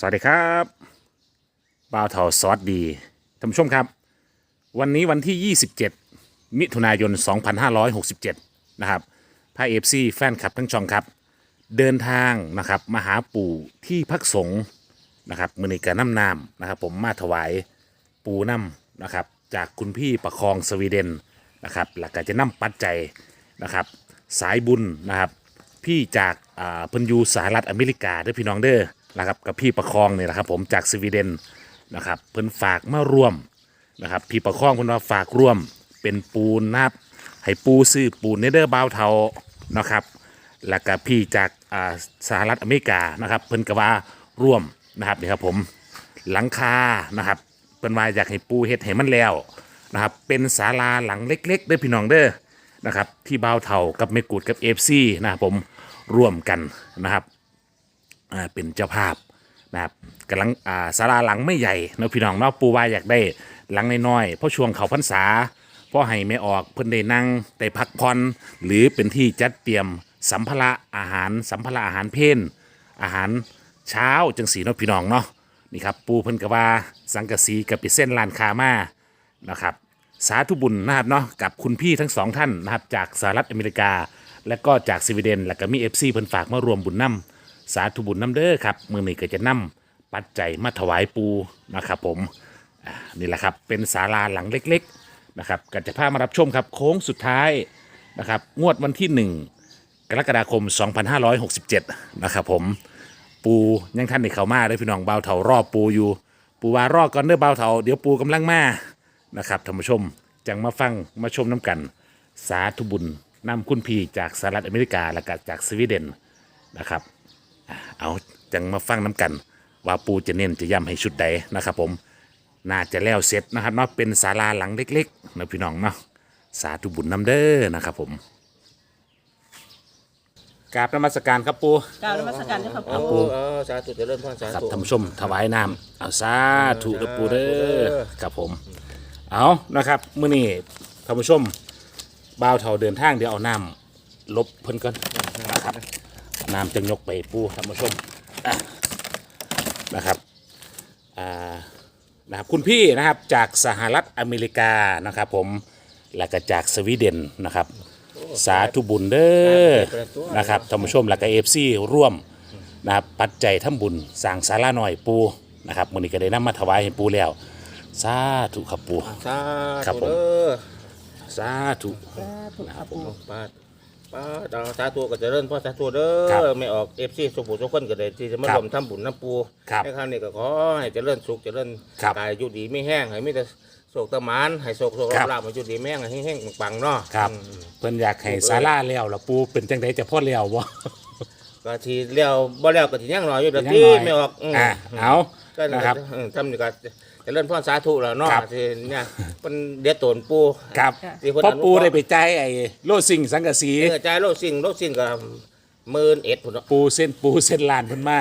สวัสดีครับบ่าวเถาซอสดีท่านผู้ชมครับ วันนี้วันที่ 27 มิถุนายน 2567 นะครับพาเอฟซีแฟนคลับทั้งช่องครับ เดินทางนะครับมาหาปู่ที่พักสงฆ์นะครับมือนิกาน้ำนามนะครับผมมาถวายปู่น้ำนะครับจากคุณพี่ประคองสวีเดนนะครับหลักก็จะนำปัจจัยนะครับสายบุญนะครับพี่จากอ่าเพันอยูสหรัฐอเมริกาเด้อพี่น้องเด้อ นะครับกับพี่ประคองเนี่ยนะครับผมจากสวีเดนนะครับเพิ่นฝากมาร่วมนะครับพี่ประคองเพิ่นว่าฝากร่วมเป็นปูนนะครับให้ปูซื้อปูนเนเดอร์บาวเทานะครับแล้วก็พี่จากอ่าสหรัฐอเมริกานะครับเพิ่นก็ว่าร่วมนะครับนี่ครับผมหลังคานะครับเพิ่นว่าอยากให้ปูเฮ็ดให้มันแล้วนะครับเป็นศาลาหลังเล็กๆเด้อพี่น้องเด้อนะครับที่บาวเฒ่ากับเมกูดกับเอฟซีนะครับผมร่วมกันนะครับ อ่าเป็นเจ้าภาพนะครับกำลังอ่าศาลาหลังไม่ใหญ่นะพี่น้องเนาะปูว่าอยากได้หลังน้อยๆเพราะช่วงเขาพรรษาพอให้ไม่ออกเพิ่นได้นั่งได้พักผ่อนหรือเป็นที่จัดเตรียมสัมภาระอาหารสัมภาระอาหารเพนอาหารเช้าจังสีเนาะพี่น้องเนาะนี่ครับปูเพิ่นก็ว่าสังกะสีกับปิเส้นลานคามานะครับสาธุบุญนะครับเนาะกับคุณพี่ทั้งสองท่านนะครับจากสหรัฐอเมริกา และก็จากสวีเดน แล้วก็มีเอฟซีเพิ่นฝากมารวมบุญน้ำ สาธุบุญน้ำเด้อครับมือนี้ก็จะนำปัจจัยมาถวายปูนะครับผมอ่านี่แหละครับเป็นศาลาหลังเล็กๆนะครับก็จะพามารับชมครับโค้งสุดท้ายนะครับงวดวันที่ 1 กรกฎาคม 2567 นะครับผมปูยังท่านในเขามาเด้อพี่น้องเบาเถารอบปูอยู่ ปูว่ารอก่อนเด้อเบาเถาเดี๋ยวปูกำลังมานะครับท่านผู้ชมจังมาฟังมาชมน้ำกัน สาธุบุญนำคุณพี่จากสหรัฐอเมริกาและก็จากสวีเดนนะครับ เอาจังมาฟังน้ำกัน ว่าปูจะเน้นจะย้ำให้ชุดใดนะครับผมน่าจะแล้วเสร็จนะครับเนาะเป็นศาลาหลังเล็กๆนะพี่น้องเนาะสาธุบุญนำเด้อนะครับผมกราบนมัสการครับปูกล่าวนมัสการเจ้าค่ะครัปู่บผมเออสาธุเจริญพรสาครับธุท่านผู้ชมถวายน้ำเอาสาธุเด้อปูเด้อครับผม เอานะครับมื้อนี้ท่านผู้ชมบ่าวเฒ่าเดินทางเดี๋ยวเอาน้ำลบเพิ่นก่อนนะครับ น้ำจะยกไปปูท่านผู้ชมอะนะครับอ่านะครับคุณพี่นะครับจากสหรัฐอเมริกานะครับผมแล้วก็จากสวีเดนนะครับ สาธุบุญเด้อนะครับท่านผู้ชมแล้วก็เอฟซีร่วมนะครับปัจจัยทำบุญสร้างศาลาหน่อยปูนะครับมื้อนี้ก็ได้นำมาถวายให้ปูแล้วสาธุครับปูสาครับธุผมเด้อสาธุครับปู่ ปาดปาดเอาสาธุก็เจริญพรสาธุเด้ครับอไม่ออกเอฟซีสุขุสุขคนก็ได้ที่จะมาครับร่วมทำบุญน้ำปูครับในครั้งนี้ก็ขอให้เจริญสุขเจริญครับกายอยู่ดีไม่แห้งให้มีแต่โศกตะหมานให้โศกโศกครับ ลาบมาอยู่ดีไม่แห้งให้แห้งปังๆเนาะครับ อืมเพิ่นอยากให้ศาลาแล้วล่ะปูเป็นจังไดจะพ่อแล้วบ่ก็ทีเลี้ยวบ่แล้วก็ทียังรออยู่เดี๋ยวยังที่น้อยไม่ออกอืม อะเอา ก็นะครับเออทำนี่ก็เจริญพรสาธุแล้วเนาะครับ ที่เนี่ยมันเดียดโตนปู ครับที่คนเพราะอนุเคปูราะห์ได้ไปจ่ายไอ้โลดสิ่งสังกะสี เออจ่ายโลดสิ่งโลดสิ่งก็หมื่นเอ็ดพุ่นเนาะปูเส้นปูเส้นลานเพิ่นมา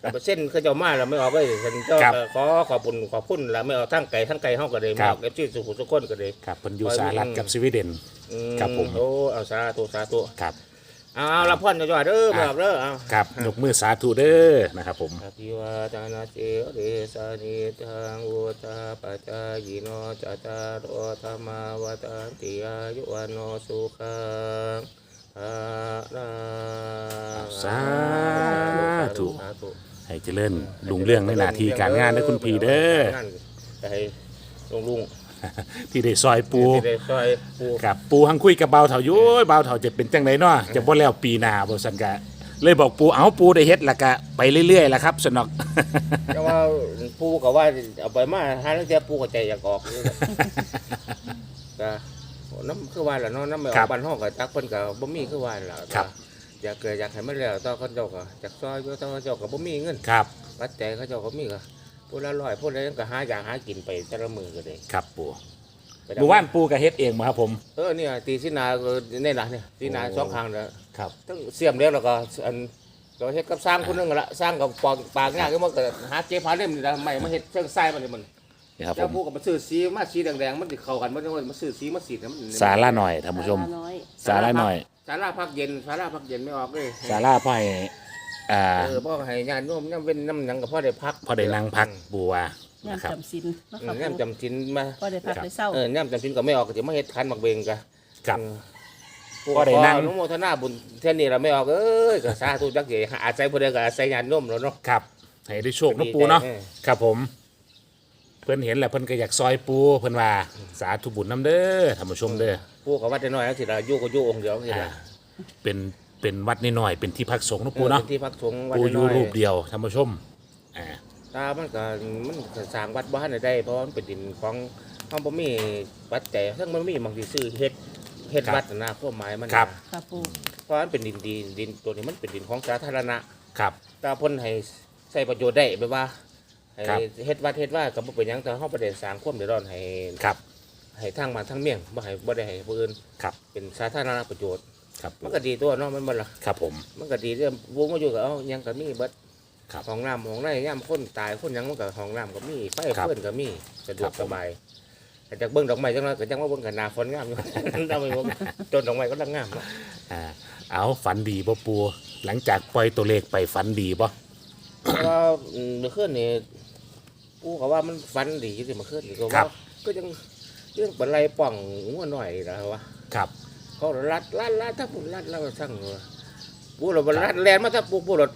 แต่เปอร์เซ็นต์เขาเจ้ามาแล้วไม่ออกก็ฉันเจ้าครับขอขอบคุณขอบคุณแล้วไม่ออกทั้งไก่ทั้งไก่เฮาก็เลยครัมาบ เอฟซีสุขุสุขคนก็เลย ครับเพิ่นอยู่สหรัฐกับสวีเดน อืครับผม โอ้เอาสาธุสาธุ ครับ เอาเอาละพ่อนจ่อยๆเด้อไม่ออกเด้อเอาครับยกมือสาธุเด้อนะครับผม อภิวาทนาเจเรสานิทังอุตตาปัจจายโนจตารโอธรรมาวตันติอายุวันโนสุขังอาลังสาธุ สาธุให้เจริญลุงเรื่องในหน้าที่การงานได้อคุณพี่เด้อ ให้ลุงลุง ที่ได้ซอยปู ที่ได้ซอยปูกับปูหังคุยกับเบาวเถาอยู่โอ้ยเบาวเถาจะเป็นจังไดเนาะจะบ่แล้วปีหน้าบ่ซั่นกะ เลยบอกปูเอาปูได้เฮ็ดและกะไปเรื่อยๆล่ะครับสนอก แต่ว่าปูก็ว่าเอาไปมาหาแล้วแต่ปูก็ใจอยากออกนี่แหละก็น้ำคือว่าล่ะเนาะน้ำไม่อครัอบกบ้านห้องก็จักเพิ่นก็บ่มีคือว่าล่ะครับ อยากเกิดอยากให้มันแล้วต่อเขาเจ้าก็อยากซอยอยู่ต่อเขาเจ้าก็บ่มีเงิน ครับ ปัจจัยเขาเจ้าก็มีก็ ผู้ละร้อยผู้ละนั้นก็หาอยากหากินไปแต่ละมื้อก็ได้ครับปูไปดำเมื่อวานปูก็เฮ็ดเองมาครับผม เออเนี่ยตีสินาก็นี่ล่ะเนี่ยตีนาโอ้ สองข้างเด้อครับ ทั้งเสียมแล้วแล้วก็อันก็เฮ็ดกับสร้างคนหนึงก็ละสร้างกับปอกปากงาก็มันก็หาเก็บหาเล่มนี่ละไม่มาเฮ็ดเครื่องทรายมันนี่มันนี่ครับผเจ้ามผู้กับมาซื้อสีมาสีแดงๆมันสิเข้ากันมันต้องมาซื้อสีมาสีดมันสาระหน่อยท่านผู้ชมน้อยสาระหน่อย สาราพักเย็นสาราพักเย็นไม่ออกเลยสาระพ่อให้ อ่าเออบ่ให้ญาติโยมย่ำเป็นน้ำหยังกับพ่อได้พักพอได้นั่งพักปูว่าย่ามนะครับ จำศีลเนาะอืค่ะมปูย่ำจำจินมาก็ได้พักได้เศร้า เออย่ำจำจินก็ไม่ออกก็จะมาเฮ็ดคันหมักเบงกะกับผู้ก็ได้นั่งขออนุโมทนาบุญเท่านี้เราไม่ออกเอ้ยก็สาธุจักสิอาศัยผู้ใดก็อาศัยญาติโยมแล้วเนาะ ครับให้ได้โชคนะปูเนาะออ ครับผม เพิ่นเห็นแหละเพิ่นก็อยากซอยปูเพิ่นว่า สาธุบุญน้ำเด้อท่านผู้ชมเด้อ ผู้ก็ว่าแต่น้อยจังสิล่ะอยู่ก็อยู่องค์เดียวจังสิอ่าล่ะ เป็น เป็นวัดน้อยๆเป็นที่พักสงฆ์นะปูเนาะออป็ที่พักสงฆ์วัดปูอยู่น้อยรูปเดียวท่านผู้ชมอ่าตามันก็มันก็สร้างวัดบ้านได้ เพราะว่ามันเป็นดินของมันบ่มีปัจจัยทั้งมันมีบางทีซื้อเฮ็ดเฮ็ดวัดน่ะนะความหมายมันน่ะครับค่ะปูเพราะมันเป็นดินดีดินตัวนี้มันเป็นดินของสาธารณะ ครับ ตาเพ่นให้ใช้ประโยชน์ได้แบบว่าให้ครับ เฮ็ดวัดเฮ็ดว่าก็บ่เป็นหยังแต่เฮาบ่ได้สร้างความเดือดร้อนให้ครับให้ทางบ้านทางเมี่ยงบ่ให้บ่ได้ให้ผู้อื่นครับเป็นสาธารณประโยชน์ ครับปูมันก็ดีตัวเนาะแมันบ่ล่ะครับผม มันก็ดีเรื่องวงมาอยู่ก็เอาหยังก็มีเบิดครับห้องน้ำห้องในยามคนตายคนหยังมันก็ห้องน้ำก็มีไฟครับเพิ่นก็มีสะดวครักบผม สบายแต่จากเบิ่งดอกไม้จังนั้นก็จังว่าเบิ่งกันหน้าฝนงามอยู่เราไม่บ่ต้นดอกไม้ก็ลังงามเนาะอ่าเอาฝันดีบ่ปูหลังจากปล่อยตัวเลขไปฝันดีบ่เพราะว่าอืมเมื่อคืนนี่กูก็ว่ามันฝันดีอยู่สิเมื่อคืนนี่ก็ครัว่าบก็ยังเรื่องปลาไหลป่องงัวหน่อยนะวะครับ เขาลัดลัดลัดถ้าปุ่นลัดแล้วก็สั่งเลยปูเราบลัดแลนมาถ้าปูปูรถ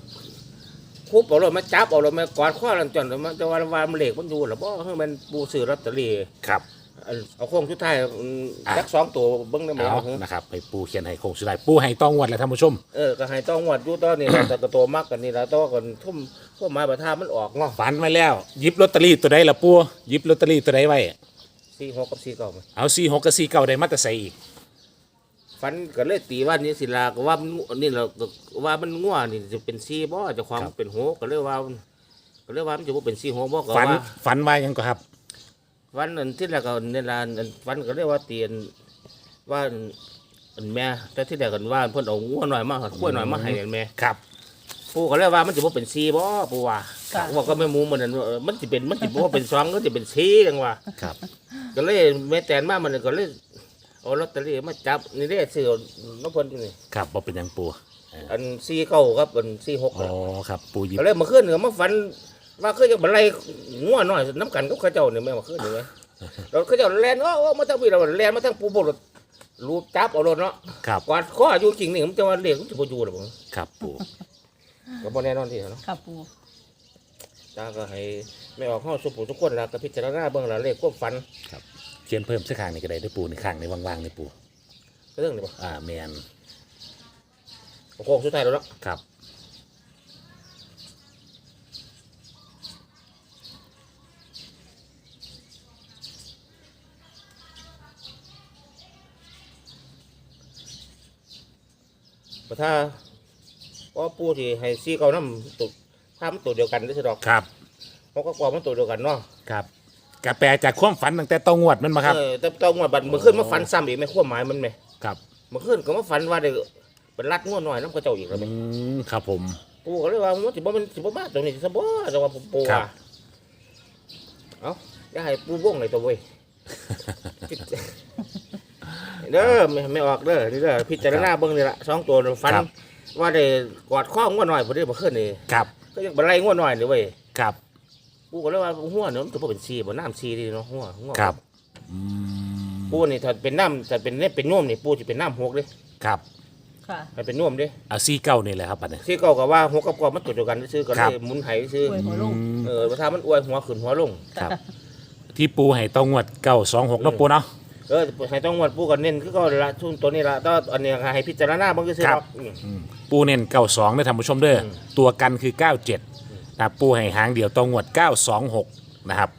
คุบเอารถมาจับเอารถมากอดข้อลันจนมันจะว่าว่ามันเหล็กมันอยู่หรือบ่ให้มันปูซื้อลอตเตอรี่ครับอันเอาโค้งชุดท้ายอืมอะจักสองตัวเบิ้งได้ไหมเอาเอานะครับให้ปูเขียนให้โคงสุดท้ายปูให้ต้องงวดแล้วท่านผู้ชมเออก็ให้ต้องงวดอยู่ตอนนี้แต่ก็โตมากกันนี่ละต่อกันทุ่มทุ่มไม้ประทามันออกเนาะฝันไว้แล้วหยิบลอตเตอรี่ตัวใดละปูหยิบลอตเตอรี่ตัวใดไว้สี่หกกับสี่เก้าเอาสี่หกกับสี่เก้าได้มาแต่ใส่อีก ฟันก็เลยตีว่านี่ศิลาก็ว่ามันนี่เราก็ว่ามันง่วนี่จะเป็นสี่บ่เจะความเป็นหกก็เลยว่าก็เลยว่ามันจะบ่เป็นสี่หกบ่ก็ฝันว่าฝันว่าหยังก็ครับฟันอันที่แรกก็เนี่ยละอันฟันก็เรียกว่าเตียนว่าอันแม่แต่ที่แรกกันว่าเพิ่นเอาง่วหน่อยมาขั้วหน่อยมาให้อันแม่ครับ ปู่ก็เลยว่ามันจะบ่เป็นสี่บ่ปู่ว่าค่ะว่าก็ไม่หมูมันนั่นเออมันสิเป็นมันสิบ่ว่าเป็นสองก็สิเป็นสี่จังว่า ครับ ก็เลยแม่แตนมามันก็เลย เอาลอตเตอรี่มาจับนี่ได้ซื้อน้องเพิ่นอยู่นี่ครับบ่เป็นหยังปูอันสี่เก้าครับอันสี่หกอ๋อครับปูหยิบก็เลยมาขึ้นก็มาฝัน ว่าคือจะบันไลงัวหน่อยน้ำกันกับเข้าเจ้าเนี่ยแม่มาขึ้นนี่ไหมเราเข้าเจ้าแลนอ้อมาทั้งปีเราแลนมาทั้งปูบรถรูปจับเอารถเนาะครับกวาดข้ออยู่จริงนี่มันจะว่าเลี้ยงมันจะบ่อยู่หรอกผมครับปูก็บ่แน่นอนที่เนาะค่ะปูตาก็ให้ไม่ออกห้องสุปุทุกคนละก็พิจารณาเบิ่งละเลขควบฝัน เขียนเพิ่มสักข้างนี่ก็ได้ได้อปูในข้างในว่างๆในปูเรื่องนี้บ่อ่าแมนโค้งสุดท้ายแล้วเนาะครับแต่ถ้าก็ปูที่ให้ซีเก่าน้ำตุถ้ามันตัวเดียวกันได้สิดอกครับเพราะก็กว่ามันตัวเดียวกันเนาะครับ กะแปลจากความฝันตั้งแต่ต้องงวดแมันมาครับ เออแต่ต้องว่าบัดมื้อขึ้นมาฝันซ้ำอีกไหม่ความหมายมันไหมครับ เมื่อคืนก็มาฝันว่าได้เป็นรัดง่วหน่อยน้ำกระเจ้าอีกแล้วอืแม่มครับผม ปูก็เลยว่ามันสิบ่มันสิบ่มาตรงนี้สิบ่แต่ว่าผมปูครัว่าบ เอ้าอย่าให้ปูวงเลยตัวเว้ย เด้อไม่ไม่ออกเด้อนี่เด้อพิจารณาเบิ่งนี่ละสองตัวฝันครับ ว่าได้กอดข้อง่วหน่อยบ่ได้เมื่อคืนนี่ครับ ก็ยังบ่ไล่ง่วหน่อยนี่เว้ย ครับ ปูก็เลยว่าหัวเนี่ยมันจะบ่เป็นซีบ่น้ำซีดีเนาะหัวหัวครับอืมปูนี่ถ้าเป็นน้ำถ้าเป็นเนี่ยเป็นน่วมนี่ปูสิเป็นน้ำหกเด้ครับค่ะให้เป็นน่วมเด้เอาซี่เก้านี่แหละครับปัดเนี่ยที่เก่าก็ว่าหกกับกอมันตัวเดียวกันซื้อก็คเลรับยหมุนไหซื้ออวยหัวลง เออถ้ามันอวยหัวขึ้นหัวลง ครับ ที่ปูให้ต้องงวดเก้าสองหกนาะปูเนาะ เออให้ต้องวัดปูกันเน้นคือก็ละทุนตัวนี้ละต้องอันนี้ให้พิจารณาบางทีซื้อครับ หรอกอืมปูเน้นเก้าสองได้ท่านผู้ชมเด้ออมตัวกันคือเก้าเจ็ด นะปูให้หางเดียวต้องงวดเก้าสองหกนะครับ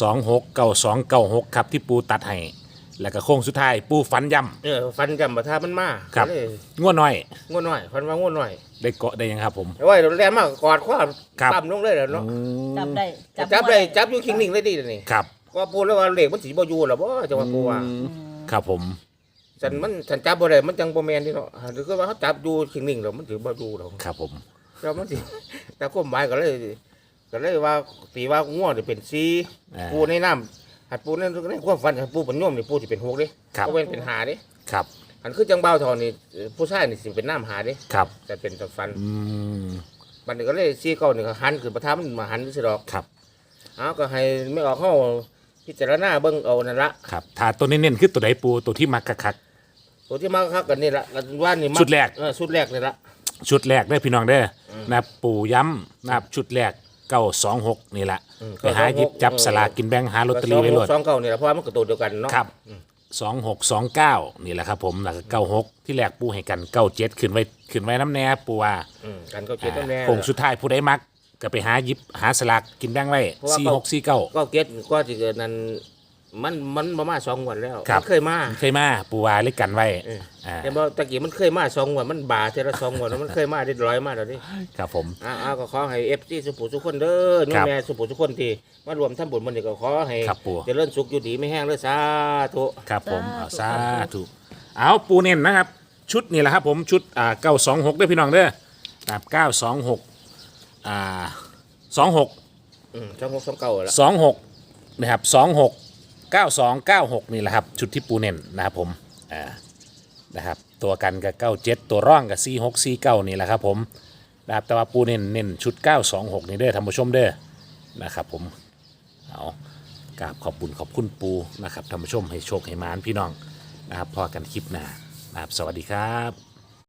สองหกเก้าสองเก้าหกครับที่ปูตัดให้แล้วก็โค้งสุดท้ายปูฟันย่เออฟันจำบัท่ามันมาครับ ก็เลยำง่วน้อย ง่วหน่อยฟันว่าง่วหน่อยได้เกาะได้ยังครับผมเอาไว้เราแรงมากกอดคว้าครับ ปั๊มลงเลยแล้วเนาะจับได้จับเลยจับอยู่คิงนิ่งเลยดีเลยวนี่ครับว่าปูแล้วว่าเหล็กมันสีบ่อยู่หรอบ่จังหวะปูว่าอืมครับผม ฉันมันฉันจับบ่ได้มันจังบ่แม่นที่เนาะหรือคือว่าเขาจับอยู่คิงนิ่งแล้วมันสิบ่อยู่หรอกครับผม แล้วมันสิแต่ความหมายก็เลยก็เลยว่าตีว่าง่วงนี่เป็นซีอ่า ปูในน้ำหัดปูในในความฝันหัดปูเป็นน่วมนี่ปูสิเป็นหกเด้ครับ ก็เป็นเป็นหาเด้ครับหันคือจังเบาทอนนี่เอ่อผู้ชายนี่สิเป็นน้ำหาเด้ครับ แต่เป็นแต่ฟันอืมบัดนี้ก็เลยซีเก้านี่ก็หันขึ้นประทับมันมาหันสิดอกครับ เอาก็ให้ไม่ออกเฮาพิจารณาเบิ่งเอานั่นละครับ ถ้าตัวเน้นๆคือตัวใดปู ตัวที่มักคัก ตัวที่มาคักกันนี่ละกันว่านี่มัชุดแรก เออชุดแรกนี่ละๆ ชุดแรกได้อพี่น้องเด้ออนะครับปูย้ำนะครับชุดแรกเก้าสองหกนี่แหละไปหาหยิบจับสลากกินแบ่งหาลอตเตอรี่ไว้โหลด สองเก้านี่ละเพราะว่ามันก็ตัวเดียวกันเนาะครับสองหกสองเก้านี่แหละครับผมแล้วก็เก้าหกที่แรกปูให้กันเก้าเจ็ดขึ้นไว้ขึ้นไว้น้ำแน่ปูว่าอืมกันก็เจ็ดตั้งแน่โค้งสุดท้ายผู้ใดมัก ก็ไปหาหยิบหาสลากกินแบ่งไว้สี่หกสี่เก้า ก็เก็ตก็ที่เกิดนั้น มันมันมามาสองวันแล้วครับ มันเคยมา เคยมาปูว่าเล็กกันไว้เออ อ่าแต่บอกตะกี้มันเคยมาสองวันมันบาเทอละสองวันแล้วมันเคยมาได้ร้อยมาแล้วนี่ครับผมอ้าวก็ขอให้เอฟซีสุภูสุคนเด้อโยครัมบแม่สุภูสุคนที่มารวมทำบุญมันนี่ก็ขอให้ครับปู่ เจริญสุขอยู่ดีไม่แห้งเลยสาธุครับผมเอาสาสาธุ ธุเอาปูเน้นนะครับ ชุดนี่แหละครับผมชุดอ่าเก้าสองหกด้วยพี่น้องเด้อนะครับเก้าสองหกอ่าสองหก อืมช่องหกช่องเก่าละ สองหกนะครับสองหก เก้าสองเก้าหกนี่แหละครับ ชุดที่ปูเน้นนะครับผมอ่านะครับตัวกันกับเก้าเจ็ดตัวร่องกับสี่หกสี่เก้านี่แหละครับผมนะครับแต่ว่าปูเน้นเน้นชุดเก้าสองหกนี่เด้อท่านผู้ชมเด้อนะครับผมเอากราบขอบคุณขอบคุณปูนะครับท่านผู้ชมให้โชคให้มานพี่น้องนะครับพอกันคลิปหน้านะครับสวัสดีครับ